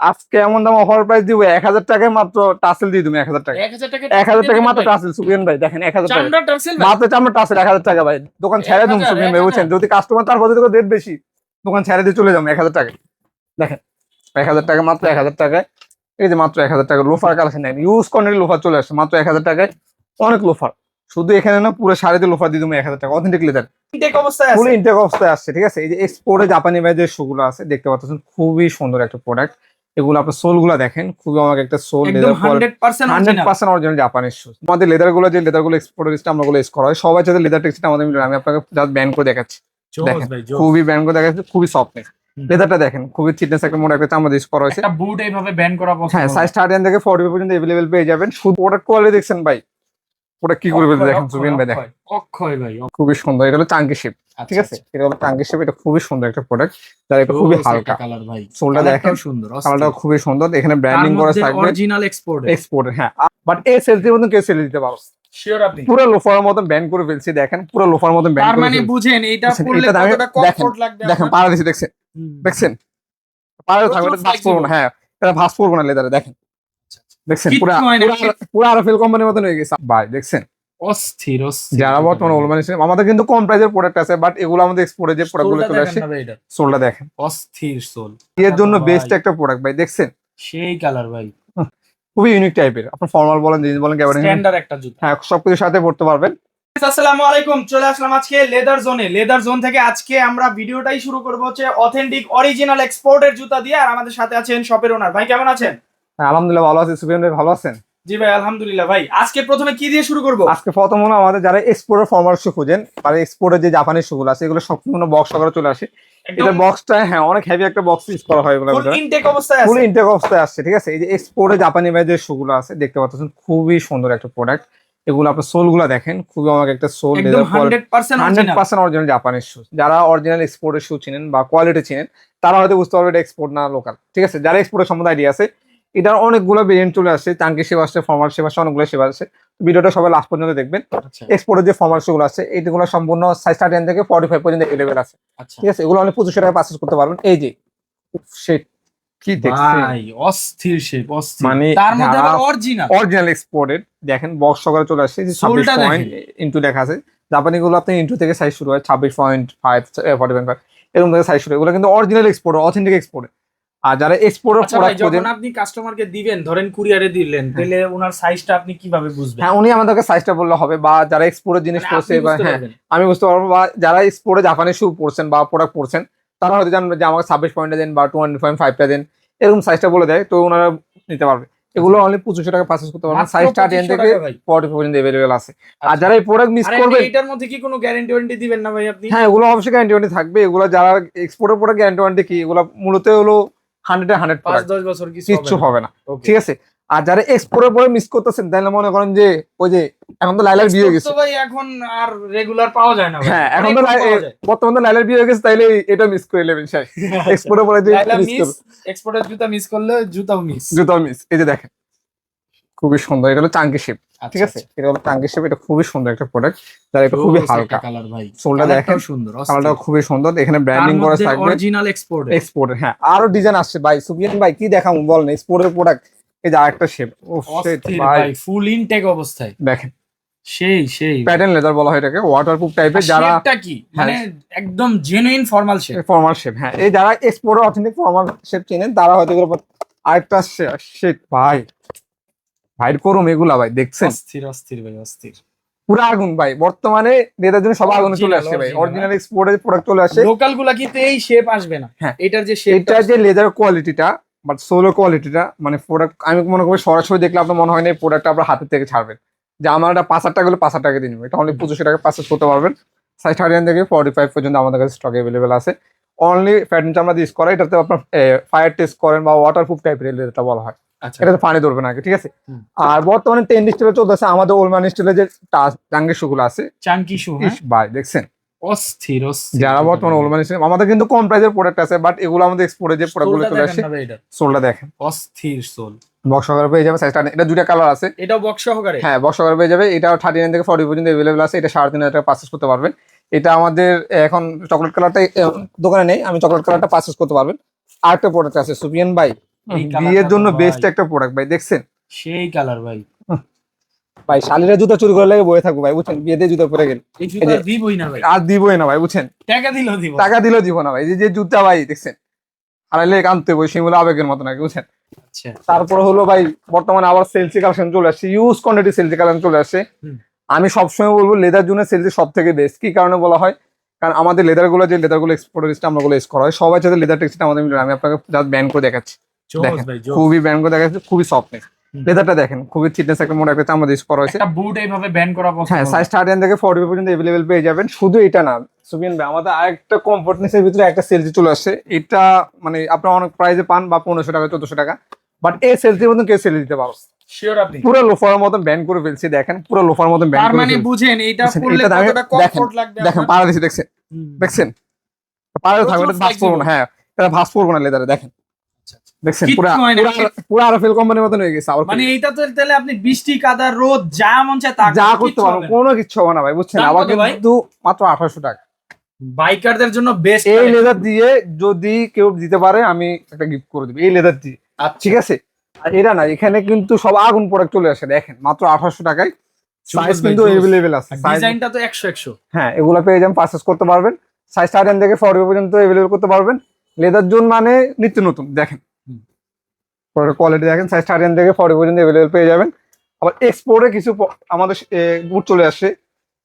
আজকে এমন দাম অফার প্রাইস দিব এক হাজার টাকায় মাত্র টাসেল দিয়ে তুমি এক হাজার টাকা এক হাজার টাকা মাত্র টাসেল সুপিয়ান ভাই দেখেন এক হাজার টাকা মাত্র চামড়া টাসেল এক হাজার টাকা ভাই দোকান ছেড়ে 1000, সুপিয়ান ভাই বুঝছেন যদি কাস্টমার তারপর যদি রেট বেশি দোকান ছেড়ে দিয়ে চলে যাব এক হাজার টাকা দেখেন এক হাজার টাকা মাত্র এক হাজার টাকায় এই যে মাত্র এক হাজার টাকা লোফার কালেকশন নেন ইউজ কোয়ান্টিটি লোফার চলে আসছে মাত্র এক হাজার টাকায় অনেক লোফার শুধু এখানে না পুরো শাড়িতে লোফার দিয়ে তুমি এক হাজার টাকা অথেন্টিক লেদার ইনটেক অবস্থায় ফুল ইনটেক অবস্থায় আসছে ঠিক আছে এই যে এক্সপোর্টে জাপানি ভাইদের শুগুলো আছে দেখতে পাচ্ছেন খুবই সুন্দর একটা প্রোডাক্ট এগুলো আপনার সোলগুলা দেখেন খুবই আমাকে একটা সোল একদম 100% হান্ড্রেড অরিজিনাল পার্সেন্ট অরিজিনাল জাপানের শুজ আমাদের লেদারগুলো যে লেদারগুলো এক্সপোর্ট লিস্টে আমরা গুলো ইউজ করা হয়। সবাই চাইতে লেদার টেক্সটা আমাদের মিলে আমি আপনাকে জাস্ট ব্যান করে দেখাচ্ছি। দেখেন, খুবই ব্যান করে দেখাচ্ছি খুবই সফটনেস লেদারটা দেখেন খুবই চিটনেস একটা মোটা একটা চামড়া ইউজ করা হয়েছে। একটা বুট এইভাবে ব্যান করা হ্যাঁ সাইজ থার্টি থেকে ফর্টি পর্যন্ত এভেলেবেল পেয়ে যাবেন। শুধু প্রোডাক্ট কোয়ালিটি দেখছেন ভাই। ওটা কি করে ফেলতে দেখেন সুবিন ভাই দেখেন। অক্ষয় ভাই খুবই সুন্দর এটা হলো শেপ আচ্ছা, ঠিক আছে? এটা হলো টাঙ্গি শেপ এটা খুবই সুন্দর একটা প্রোডাক্ট যার এটা খুবই হালকা। কালার ভাই। সোলটা দেখেন সুন্দর কালারটা খুবই সুন্দর এখানে ব্র্যান্ডিং করা থাকবে। অরিজিনাল এক্সপোর্ট এক্সপোর্ট হ্যাঁ। বাট এই সেলসির মতন কেউ সেল দিতে পারো শিওর আপনি। পুরো লোফার মতন ব্যান করে ফেলছি দেখেন পুরো লোফার মতন ব্যান তার করে মানে বুঝেন এটা দামে- কতটা দেখেন, কমফোর্ট লাগবে দেখেন পাড়া দিছি দেখছেন। দেখছেন? পাড়া থাকবে এটা ভাস flexible। না হ্যাঁ এটা ভাস করব না লেদারে দেখেন। দেখছেন? পুরো। আরফেল কোম্পানির মতন হয়ে গেছে। ভাই দেখছেন? অস্থির যারা বর্তমানে ওলমান আমাদের কিন্তু কম প্রাইসের প্রোডাক্ট আছে বাট এগুলো আমাদের এক্সপোর্টে যে প্রোডাক্টগুলো চলে আসে। সোলটা দেখেন। অস্থির সোল এর জন্য বেস্ট একটা প্রোডাক্ট ভাই দেখছেন? সেই কালার ভাই। খুবই ইউনিক টাইপের আপনার ফর্মাল বলেন জিন্স বলেন স্ট্যান্ডার্ড একটা জুতা। হ্যাঁ সবকিছুর সাথে পড়তে পারবেন। আসসালামু আলাইকুম চলে আসলাম আজকে লেদার জোনে লেদার জোন থেকে আজকে আমরা ভিডিওটাই শুরু করব হচ্ছে অথেন্টিক অরিজিনাল এক্সপোর্টের জুতা দিয়ে আর আমাদের সাথে আছেন শপের ওনার ভাই কেমন আছেন? আলহামদুলিল্লাহ ভালো আছি। সুফিয়ান ভাই ভালো আছেন? জি ভাই আলহামদুলিল্লাহ। ভাই আজকে প্রথমে কি দিয়ে শুরু করব? আজকে প্রথম হলো আমাদের যারা এক্সপোর্টের ফর্মাল শু খুঁজেন আর এক্সপোর্টের যে জাপানি শুগুলো আছে এগুলো সম্পূর্ণ বক্স আকারে চলে আসে। এটা বক্সটা হ্যাঁ অনেক হেভি একটা বক্স ইউজ করা হয় এগুলো ফুল ইনটেক অবস্থায় ফুল ইনটেক অবস্থায় আসছে ঠিক আছে? এই যে এক্সপোর্টে জাপানি ভাই যে শুগুলো আছে দেখতে পাচ্ছেন খুবই সুন্দর একটা প্রোডাক্ট এগুলো আপনার সোলগুলা দেখেন খুবই আমাকে একটা সোল হান্ড্রেড পার্সেন্ট অরিজিনাল জাপানের শু যারা অরিজিনাল এক্সপোর্টের শু চিনেন বা কোয়ালিটি চিনেন তারা হয়তো বুঝতে পারবে এটা এক্সপোর্ট না লোকাল ঠিক আছে? যারা এক্সপোর্টের সম্বন্ধে আইডিয়া আছে এটার অনেকগুলো ভেরিয়েন্ট চলে আসছে চাঙ্কি সেবা আসছে ফর্মাল সেবা আসছে অনেকগুলো সেবা আছে ভিডিওটা সবাই লাস্ট পর্যন্ত দেখবেন। আচ্ছা। এক্সপোর্টের যে ফর্মাল শুগুলো আছে এইগুলো সম্পূর্ণ সাইজ থার্টি থেকে ফর্টি ফাইভ পর্যন্ত আছে। আচ্ছা। ঠিক আছে? এগুলো অনেক পঁচিশশো টাকা পারচেস করতে পারবেন। এই যে সেট কি দেখছেন? অস্থির শেপ অস্থির। মানে তার মধ্যে আবার অরিজিনাল অরিজিনাল এক্সপোর্টেড দেখেন বক্স সকালে চলে আসছে। যে ছাব্বিশ সোলটা দেখেন। পয়েন্ট ইন্টু লেখা আছে। জাপানি গুলো আপনি ইন্টু থেকে সাইজ শুরু হয় ছাব্বিশ point five forty point five এরকম থেকে সাইজ শুরু হয়। এগুলো কিন্তু অরিজিনাল এক্সপোর্ট অথেন্টিক এক্সপোর্ট আর যারা এক্সপোর্টের আচ্ছা প্রোডাক্ট যখন আপনি কাস্টমারকে দিবেন ধরেন কুরিয়ারে দিলেন তাহলে ওনার সাইজটা আপনি কীভাবে বুঝবেন? হ্যাঁ উনি আমাদেরকে সাইজটা বললে হবে বা যারা এক্সপোর্টের জিনিস পড়ছে বা হ্যাঁ আমি বুঝতে পারব বা যারা এক্সপোর্টে জাপানি শু পড়ছেন বা প্রোডাক্ট পড়ছেন তারা হয়তো জানবে যে আমাকে ছাব্বিশ পয়েন্টে দেন বা টোয়েন্টি পয়েন্ট ফাইভটা দেন এরকম সাইজটা বলে দেয় তো ওনারা নিতে পারবে। এগুলো অনলি পঁচিশশো টাকা পারচেস করতে পারবেন। সাইজটা টেন থেকে ফর্টি পর্যন্ত অ্যাভেলেবেল আছে। আর আচ্ছা। যারা এই প্রোডাক্ট মিস আরে করবেন এটার মধ্যে কি কোনো গ্যারান্টি ওয়ারেন্টি দিবেন না ভাই আপনি? হ্যাঁ এগুলো অবশ্যই গ্যারান্টি ওয়ারেন্টি থাকবে। এগুলো যারা এক্সপোর্টের প্রোডাক্ট গ্যারান্টি ওয়ারেন্টি কি এগুলো মূলত হলো হান্ড্রেড হান্ড্রেড পাঁচ দশ বছর কিচ্ছু হবে না। ঠিক আছে? আর যারা এক্সপোর্টের পরে মিস করতেছেন তাহলে মনে করেন যে ওই যে এখন তো লাইলার বিয়ে হয়ে গেছে। ভাই এখন আর রেগুলার পাওয়া যায় না হ্যাঁ এখন তো পাওয়া যায়। লাইলার বিয়ে হয়ে গেছে তাইলে এটা মিস করে নেবেন স্যার এক্সপোর্টের পরে যে লাইলা মিস এক্সপোর্টের জুতা মিস করলে জুতাও মিস জুতো মিস এই যে দেখেন খুবই সুন্দর। এটা হলো টাঙ্কি শেপ ঠিক আছে? এটা হলো টাঙ্কি শেপ এটা খুবই সুন্দর একটা প্রোডাক্ট যার এটা খুবই হালকা। কালার ভাই। সোলটা দেখেন সুন্দর কালারটা খুবই সুন্দর। এখানে ব্র্যান্ডিং করা থাকবে অরিজিনাল এক্সপোর্ট এক্সপোর্ট হ্যাঁ আরও ডিজাইন আসছে। ভাই সুবিয়ান ভাই কি দেখাবো না এক্সপোর্টের প্রোডাক্ট এই যে আরেকটা শেপ ও ভাই। ফুল ইনটেক অবস্থায়। দেখেন। সেই সেই। প্যাটার্ন লেদার বলা হয় এটাকে ওয়াটারপ্রুফ টাইপের যারা শেপটা কি? মানে একদম genuine formal shape formal shape হ্যাঁ। এই যারা এক্সপোর্টের অথেন্টিক ফর্মাল শেপ চেনেন তারা হয়তো আরেকটা শেপ ভাই। ভাইর করুম এগুলা ভাই দেখছেন? অস্থির অস্থির ভাই অস্থির। পুরো আগুন ভাই বর্তমানে নেতার জন্য সব আগুন চলে আসছে ভাই। অরিজিনাল এক্সপোর্টের প্রোডাক্ট চলে আসে। লোকালগুলা কিন্তু এই শেপ আসবে না। হ্যাঁ। এটার যে শেপ এটা যে লেদার কোয়ালিটিটা বাট সোলো কোয়ালিটিটা মানে প্রোডাক্ট আমি মনে করি সরাসরি দেখলে আপনার মনে হয় না এই প্রোডাক্টটা আপনার হাতের থেকে ছাড়বেন। যে আমার একটা পাঁচ হাজার টাকা হলে পাঁচ হাজার টাকা দিয়ে নেব। এটা অনলি পঁচিশশো টাকা পাঁচশো করতে পারবেন। সাইজ থার্টি থেকে ফর্টি ফাইভ পর্যন্ত আমাদের কাছে স্টক অ্যাভেলেবেল আছে। অনলি ফ্যাটিন চামড়া দিয়ে করা এটাতে আপনার ফায়ার টেস্ট করেন বা ওয়াটার প্রুফ টাইপের লেদারটা বলা হয়। আচ্ছা। এটাতে পানি ধরবে না ঠিক আছে? আর বর্তমানে টেন স্টিলে চলতেছে আমাদের ওলমান স্টিলের যে শুগুলো আছে। চাঙ্কি শু হ্যাঁ? ভাই দেখছেন? অস্থির যারা বর্তমানে ওলমান স্টিল আমাদের কিন্তু কম প্রাইসের প্রোডাক্ট আছে বাট এগুলো আমাদের এক্সপোর্টে যে প্রোডাক্টগুলো চলে আসে সোলটা দেখেন। অস্থির সোল বক্স সহকারে পেয়ে যাবে সাইজটা এটা দুটা কালার আছে। এটাও বক্স সহকারে? হ্যাঁ বক্স সহকারে পেয়ে যাবে এটাও থার্টি নাইন থেকে ফর্টি পর্যন্ত অ্যাভেলেবল আছে এটা সাড়ে তিন হাজার টাকা পারচেস করতে পারবেন। এটা আমাদের এখন চকলেট কালারটা দোকানে নেই আমি চকলেট কালারটা পারচেস করতে পারবেন। আরেকটা প্রোডাক্ট আছে সুপিয়ান colourটা বিয়ের জন্য বেস্ট একটা প্রোডাক্ট ভাই দেখছেন? সেই কালার ভাই। ভাই শালিরা জুতা চুরি করে লাগে বয়ে থাকব ভাই বুঝছেন? বিয়েতে জুতা পরে গেল। এই এই জুতা দিবই না ভাই। আর দিবই না ভাই বুঝছেন? টাকা দিল দিব। টাকা দিলেও দিব না ভাই এই যে- যে জুতা ভাই দেখছেন? হারাইলে আনতে বই সেগুলো আবেগের মতো নাকি বুঝছেন? আচ্ছা। তারপরে হলো ভাই বর্তমানে আবার সেলসি কালেকশন চলে আসছে ইউজ কোয়ান্টিটি সেলসি কালেকশন চলে আসছে। আমি সবসময় বলব লেদার জন্য সেলসি সব থেকে বেস্ট কি কারণে বলা হয়? কারণ আমাদের লেদারগুলো যে লেদারগুলো এক্সপোর্ট আমরা গুলো এক্স করা হয়। সবাই সাথে লেদার টেক্সটা আমাদের মিলে আমি আপনাকে জাস্ট ব্যান করে দেখাচ্ছি। দেখেন, খুবই ব্যান করে দেখাচ্ছি খুবই সফটনেস। লেদারটা দেখেন খুবই থিকনেস একটা মোটা একটা চামড়া ইউজ করা হয়েছে। একটা বুট এইভাবে ব্যান করা হ্যাঁ সাইজ থার্টি থেকে ফর্টি পর্যন্ত এভেলেবেল পেয়ে যাবেন। শুধু এটা না সুবিন ভাই আমাদের আরেকটা কমফোর্টনেসের ভিতরে একটা সেলসি চলে আসছে। এটা মানে আপনারা অনেক প্রাইসে পান বা পনেরোশো টাকা চোদ্দশো টাকা। বাট এই সেলসির মতন কেউ সেল দিতে পারো শিওর আপনি। পুরো লোফার মতন ব্যান করে ফেলছি দেখেন পুরো লোফার মতন ব্যান করে মানে বুঝেন এটা কতটা কমফোর্ট লাগবে দেখেন পাড়া দিছি দেখছেন। দেখছেন? পাড়া থাকবে এটা ভাস না হ্যাঁ এটা ভাস না লেদারে দেখেন। আচ্ছা, আচ্ছা। দেখছেন পুরো পুরো আরফেল কোম্পানির মতন হয়ে গেছে আবার মানে এইটা তো তাহলে আপনি বৃষ্টি কাদা রোদ যা মন চায় তা যা করতে, কোনো কিছু হবে না ভাই বুঝছেন? আবার কিন্তু মাত্র আঠারোশো টাকা। বাইকারদের জন্য বেস্ট এই লেদার দিয়ে যদি কেউ দিতে পারে আমি একটা গিফট করে দিবি এই লেদার দিয়ে। ঠিক আছে? আর এরা না এখানে কিন্তু সব আগুন প্রোডাক্ট চলে আসে দেখেন মাত্র আঠারোশো টাকায়। সাইজ কিন্তু। এভেলেবেল আছে। ডিজাইনটা তো একশো একশো। হ্যাঁ এগুলো পেয়ে যাবেন পারচেস করতে পারবেন। সাইজ থার্টেন থেকে ফর্টি পর্যন্ত এভেলেবেল করতে পারবেন। লেদার জোন মানে নিত্য নতুন দেখেন। হুম। কোয়ালিটি দেখেন সাইজ থার্টেন থেকে ফর্টি পর্যন্ত এভেলেবেল পেয়ে যাবেন। আবার এক্সপোর্টে কিছু আমাদের বুট চলে আসছে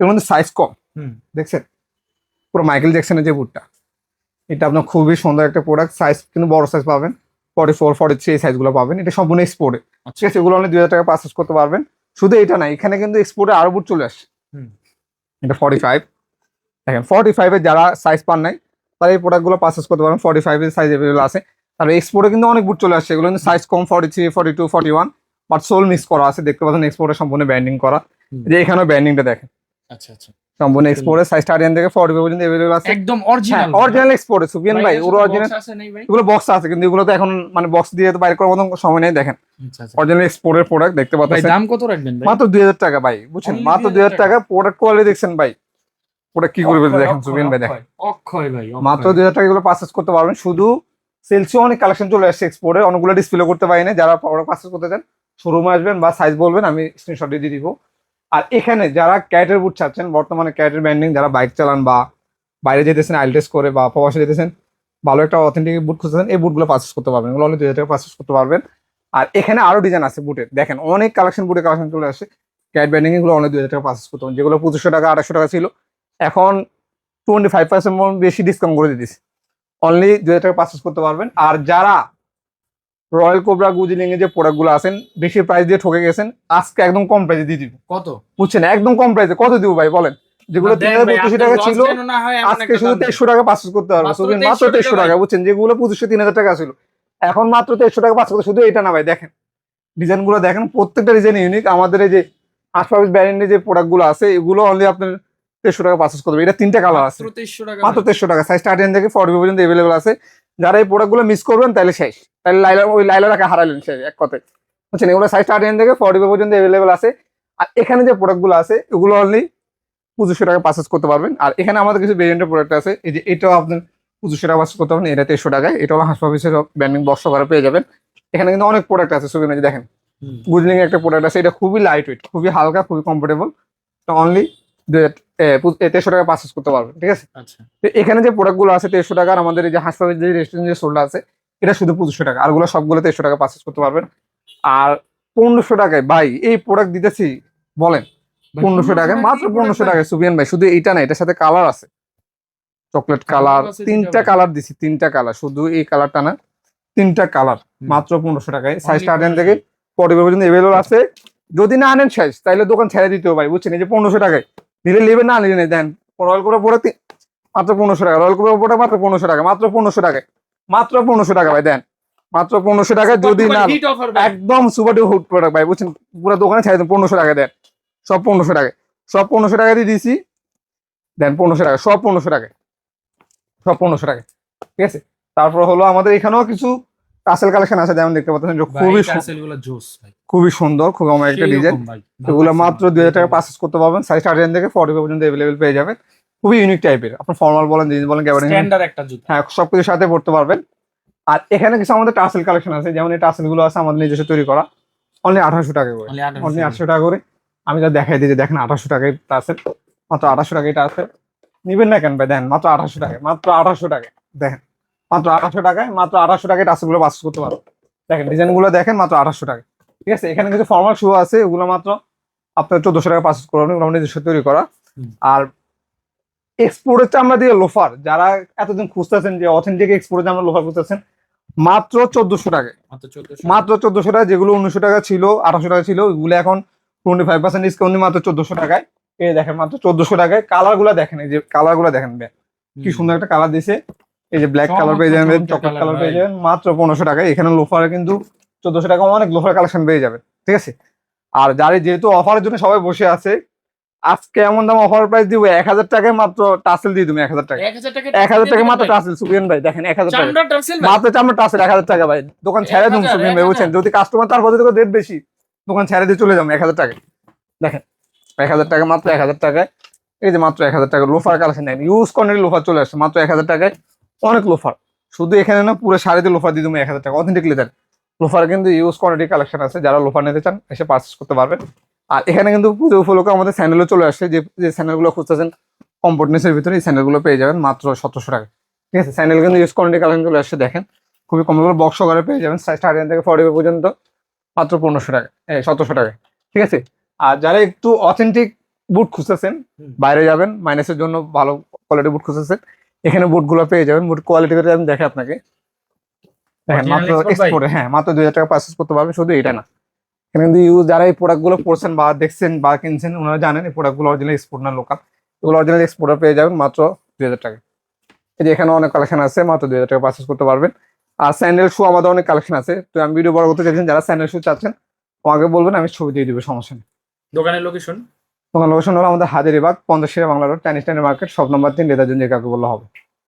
এর মধ্যে সাইজ কম। হুম। দেখছেন? পুরো মাইকেল জ্যাকসনের যে বুটটা এটা আপনার খুবই সুন্দর একটা প্রোডাক্ট সাইজ কিন্তু বড় সাইজ পাবেন। ফর্টি ফোর ফর্টি থ্রি এই সাইজগুলো পাবেন। এটা সম্পূর্ণ এক্সপোর্টে ঠিক আছে এগুলো আপনি দুই হাজার টাকা পারচেস করতে পারবেন। শুধু এটা না এখানে কিন্তু এক্সপোর্টে আরও বুট চলে হুম। এটা ফর্টি ফাইভ দেখেন ফর্টি ফাইভের যারা সাইজ পান নাই তারা এই প্রোডাক্টগুলো পারচেস করতে পারবেন। ফর্টি ফাইভের সাইজ এভেলেবল আছে। তারপরে এক্সপোর্টে কিন্তু অনেক বুট চলে আসছে। এগুলো কিন্তু size com forty three forty two forty one but sole mix করা আছে। দেখতে পাচ্ছেন এক্সপোর্টে সম্পূর্ণ ব্যান্ডিং করা। যে এখানেও ব্যান্ডিংটা দেখেন। আচ্ছা আচ্ছা। সম্পূর্ণ এক্সপোর্টে সাইজ থার্টিন থেকে ফর্টি পর্যন্ত আছে। একদম হ্যাঁ অরিজিনাল অরিজিনাল এক্সপোর্টে সুপিয়ান ভাই ওর অরিজিনাল আছে নেই ভাই? এগুলো বক্স আছে কিন্তু এগুলো তো এখন মানে বক্স দিয়ে তো বাইরে করার মতন সময় নেই দেখেন। অরিজিনাল এক্সপোর্টের প্রোডাক্ট দেখতে ভাই পাচ্ছেন। দাম কত রাখবেন ভাই? মাত্র দুই হাজার টাকা ভাই বুঝছেন? মাত্র 2000 টাকা প্রোডাক্ট কোয়ালিটি দেখছেন ভাই। প্রোডাক্ট কি করে ফেলতে দেখেন সুপিয়ান ভাই দেখেন। অক্ষয় ভাই মাত্র দুই হাজার টাকা এগুলো পারচেস করতে পারবেন। শুধু সেলসি অনেক কালেকশন চলে আসছে এক্সপোর্টে অনেকগুলো ডিসপ্লে করতে পারি না যারা প্রোডাক্ট পারচেস করতে চান শোরুমে আসবেন বা সাইজ বলবেন আমি স্ক্রিনশট দিয়ে দিব। আর এখানে যারা ক্যাটের বুট চাচ্ছেন বর্তমানে ক্যাটের ব্যান্ডিং যারা বাইক চালান বা বাইরে যেতেছেন আইলটেস করে বা প্রবাসে যেতেছেন, ভালো একটা অথেন্টিক বুট খুঁজতেছেন, এই বুটগুলো পারচেস করতে পারবেন। এগুলো অনেক দুই হাজার টাকা পারচেস করতে পারবেন। আর এখানে আরও ডিজাইন আছে বুটের দেখেন, অনেক কালেকশন বুটের কালেকশন চলে আসে। ক্যাট ব্যান্ডিং এগুলো অনেক দুই হাজার টাকা পারচেস করতে পারবেন। যেগুলো পঁচিশশো টাকা, আড়াইশো টাকা ছিল। এখন টোয়েন্টি ফাইভ পার্সেন্ট বেশি ডিসকাউন্ট করে দিতেছে। অনলি দুই হাজার টাকা পারচেস করতে পারবেন। আর যারা রয়্যাল কোবরা গুজিলিং এর যে প্রোডাক্টগুলো আছেন বেশি প্রাইস দিয়ে ঠকে গেছেন আজকে একদম কম প্রাইসে দিয়ে দিব। কত? বুঝছেন? একদম কম প্রাইসে কত দিব ভাই বলেন? যেগুলো তিন হাজার পঁচিশশো টাকা ছিল আজকে শুধু তেইশশো টাকা পারচেস করতে পারবে মাত্র শুধু মাত্র তেইশশো টাকা বুঝছেন? যেগুলো পঁচিশশো তিন হাজার টাকা ছিল। এখন মাত্র তেইশশো টাকা পাঁচশো শুধু এটা না ভাই দেখেন। ডিজাইনগুলো দেখেন প্রত্যেকটা ডিজাইন ইউনিক আমাদের এই যে আশপাশ ব্র্যান্ডের যে প্রোডাক্টগুলো আছে এগুলো অনলি আপনার তেইশশো টাকা পারচেস করতে হবে। এটা তিনটা কালার আছে। মাত্র 2300 টাকা মাত্র তেইশশো টাকা। সাইজ স্টার্টিং থেকে ফর্টি পর্যন্ত এভেলেবল আছে। যারা এই প্রোডাক্টগুলো মিস করবেন তাহলে শেষ। তাহলে লাইলা ওই লাইলাটাকে হারালেন শেষ এক কথায়। বুঝছেন? এগুলো সাইজ স্টার্টিং থেকে ফর্টি পর্যন্ত এভেলেবল আছে। আর এখানে যে আছে এগুলো অনলি পঁচিশশো টাকা পারচেস করতে পারবেন। আর এখানে আমাদের কিছু ভেরিয়েন্টের প্রোডাক্ট আছে। এই যে এটাও আপনার পঁচিশশো টাকা পারচেস করতে পারবেন। এটা তেইশশো টাকায়। এটাও হাসপাতালের ব্যান্ডিং বক্স করে পেয়ে যাবেন। এখানে কিন্তু অনেক প্রোডাক্ট আছে সুবিধা দেখেন। গুজলিং একটা প্রোডাক্ট আছে এটা খুবই লাইট ওয়েট খুবই হালকা খুবই কমফোর্টেবল তো অনলি তেইশশো টাকা পারচেস করতে পারবেন ঠিক আছে? আচ্ছা। তো এখানে যে আছে তেইশশো টাকা আর আমাদের এই যে যে রেস্টুরেন্ট যে সোলটা আছে এটা শুধু পঁচিশশো টাকা। আরগুলো সবগুলো তেইশশো টাকা পারচেস করতে পারবেন। আর পনেরোশো টাকায় ভাই এই প্রোডাক্ট দিতেছি বলেন পনেরোশো টাকায় মাত্র পনেরোশো টাকায় সুবিয়ান ভাই শুধু এইটা না এটার সাথে কালার আছে। চকলেট কালার তিনটা কালার দিছি তিনটা কালার শুধু এই কালারটা না তিনটা কালার মাত্র পনেরোশো টাকায়। সাইজ Only স্টার্টেন 1500 থেকে ফর্টি পর্যন্ত এভেলেবল আছে। যদি না আনেন সাইজ তাইলে দোকান ছেড়ে দিতে ভাই বুঝছেন? এই যে পনেরোশো টাকায় নিলে নেবেন না নিলে দেন। রয়্যাল করে পরে মাত্র পনেরোশো টাকা রয়্যাল করে পরে মাত্র পনেরোশো টাকা মাত্র পনেরোশো টাকায়। মাত্র পনেরোশো টাকা ভাই দেন। মাত্র পনেরোশো টাকায় যদি না হিট একদম সুপার ডু হুড প্রোডাক্ট ভাই বুঝছেন? পুরো দোকানে ছেড়ে দেন পনেরোশো টাকা দেন। সব পনেরোশো টাকায়। সব পনেরোশো টাকা দিয়ে দিয়েছি দেন পনেরোশো টাকা সব পনেরোশো টাকায়। সব পনেরোশো টাকায়। ঠিক আছে? তারপর হলো আমাদের এখানেও কিছু টাসেল কালেকশন আছে যেমন দেখতে পাচ্ছেন খুবই খুবই সুন্দর খুবই আমার একটা ডিজাইন এগুলো মাত্র দুই হাজার টাকা পারচেস করতে পারবেন। সাইজ থার্টি থেকে ফর্টি পর্যন্ত অ্যাভেলেবেল পেয়ে যাবেন। খুবই ইউনিক টাইপের আপনার ফর্মাল বলেন জিন্স বলেন ক্যাবারিং স্ট্যান্ডার্ড একটা জুতা। হ্যাঁ সবকিছুর সাথে পড়তে পারবেন। আর এখানে কিছু আমাদের টাসেল কালেকশন আছে যেমন এই টাসেলগুলো আছে আমাদের নিজস্ব তৈরি করা। অনলি আঠারোশো টাকা করে। অনলি আটশো টাকা। করে। আমি যা দেখাই দিই যে দেখেন আঠাশশো টাকায় টাসেল মাত্র আঠাশশো টাকায় টাসেল নিবেন না কেন ভাই? দেখেন মাত্র আঠাশশো টাকায়। মাত্র আঠাশশো টাকায়। দেখেন মাত্র আঠাশশো টাকায় মাত্র আঠাশশো টাকায় টাসেলগুলো বাস করতে পারো দেখেন ডিজাইনগুলো দেখেন মাত্র আঠাশশো টাকা ঠিক আছে? এখানে কিছু ফর্মাল শু আছে ওগুলো মাত্র আপনার চোদ্দশো টাকা পাস করবেন ওগুলো নিজস্ব তৈরি করা। আর এক্সপোর্টের চামড়া দিয়ে লোফার যারা এতদিন খুঁজতেছেন যে অথেন্টিক এক্সপোর্টের চামড়া লোফার খুঁজতেছেন মাত্র চোদ্দশো টাকায়। মাত্র 1400 চোদ্দশো টাকা যেগুলো উনিশশো টাকা ছিল আঠাশশো টাকা ছিল ওগুলো এখন টোয়েন্টি ফাইভ পার্সেন্ট ডিসকাউন্ট মাত্র চোদ্দশো টাকায়। এই দেখেন মাত্র চোদ্দশো টাকায়। কালারগুলা দেখেন এই যে কালারগুলা দেখেন কি সুন্দর একটা কালার দিছে এই যে ব্ল্যাক কালার পেয়ে যাবেন চকলেট কালার পেয়ে যাবেন মাত্র পনেরোশো টাকায়। এখানে লোফার কিন্তু চোদ্দশো টাকা অনেক লোফার কালেকশন পেয়ে যাবেন ঠিক আছে? আর যারা যেহেতু অফারের জন্য সবাই বসে আছে আজকে এমন দাম অফার প্রাইস দিব এক হাজার টাকায় মাত্র টাসেল দিয়ে দেবো এক হাজার টাকা 1000 টাকা এক হাজার টাকা মাত্র টাসেল সুবিয়ান ভাই দেখেন এক হাজার টাকা চামড়া টাসেল ভাই মাত্র চামড়া টাসেল এক হাজার টাকা ভাই দোকান ছেড়ে 1000, সুবিয়ান ভাই বুঝছেন যদি কাস্টমার তারপর যদি রেট বেশি দোকান ছেড়ে দিয়ে চলে যাব এক হাজার টাকা দেখেন এক হাজার টাকা মাত্র এক হাজার টাকায় এই যে মাত্র এক হাজার টাকা লোফার কালেকশন দেখেন ইউজ কোয়ান্টিটি লোফার চলে আসছে মাত্র এক হাজার টাকায় অনেক লোফার শুধু এখানে না পুরো শাড়িতে লোফার দিয়ে দেবো এক হাজার টাকা অথেন্টিক লেদার লোফার কিন্তু ইউজ কোয়ান্টিটি কালেকশন আছে যারা লোফার নিতে চান এসে পারচেস করতে পারবেন আর এখানে কিন্তু পুজো উপলক্ষে আমাদের স্যান্ডেলও চলে আসছে যে যে স্যান্ডেলগুলো খুঁজতেছেন কম্পোর্টনেসের ভিতরে এই স্যান্ডেলগুলো পেয়ে যাবেন মাত্র সতেরোশো টাকা। ঠিক আছে স্যান্ডেল কিন্তু ইউজ কোয়ান্টিটি কালেকশন চলে আসছে দেখেন খুবই কম বক্স করে পেয়ে যাবেন স্টার্টিং থেকে ফর্টি পর্যন্ত মাত্র পনেরোশো টাকা সতেরোশো টাকা। ঠিক আছে আর যারা একটু অথেন্টিক বুট খুঁজতেছেন বাইরে যাবেন মাইনাসের জন্য ভালো কোয়ালিটি বুট খুঁজতেছেন এখানে বুটগুলো পেয়ে যাবেন বুট কোয়ালিটি করে আমি দেখে আপনাকে। দেখেন মাত্র এক্সপোর্টে হ্যাঁ মাত্র দুই হাজার টাকা পারচেস করতে পারবেন শুধু এটা না। কিন্তু ইউজ যারা এই প্রোডাক্টগুলো পড়ছেন বা দেখছেন বা কিনছেন ওনারা জানেন এই প্রোডাক্টগুলো অরিজিনাল এক্সপোর্ট না লোকাল এগুলো অরিজিনাল এক্সপোর্টে পেয়ে যাবেন মাত্র দুই হাজার টাকা। এই যে এখানে অনেক কালেকশন আছে মাত্র দুই হাজার টাকা পারচেস করতে পারবেন। আর স্যান্ডেল শু আমাদের অনেক কালেকশন আছে। তো আমি ভিডিও বড় করতে চাইছেন যারা স্যান্ডেল শু চাচ্ছেন আমাকে বলবেন আমি ছবি দিয়ে দিবো সমস্যা নেই। দোকানের লোকেশন তোমার লোকেশন হলো আমাদের হাজারিবাগ পঞ্চাশ বাংলা রোড স্ট্যান্ডের মার্কেট সব নম্বর তিন লেদার জন্য কাউকে বললে হবে।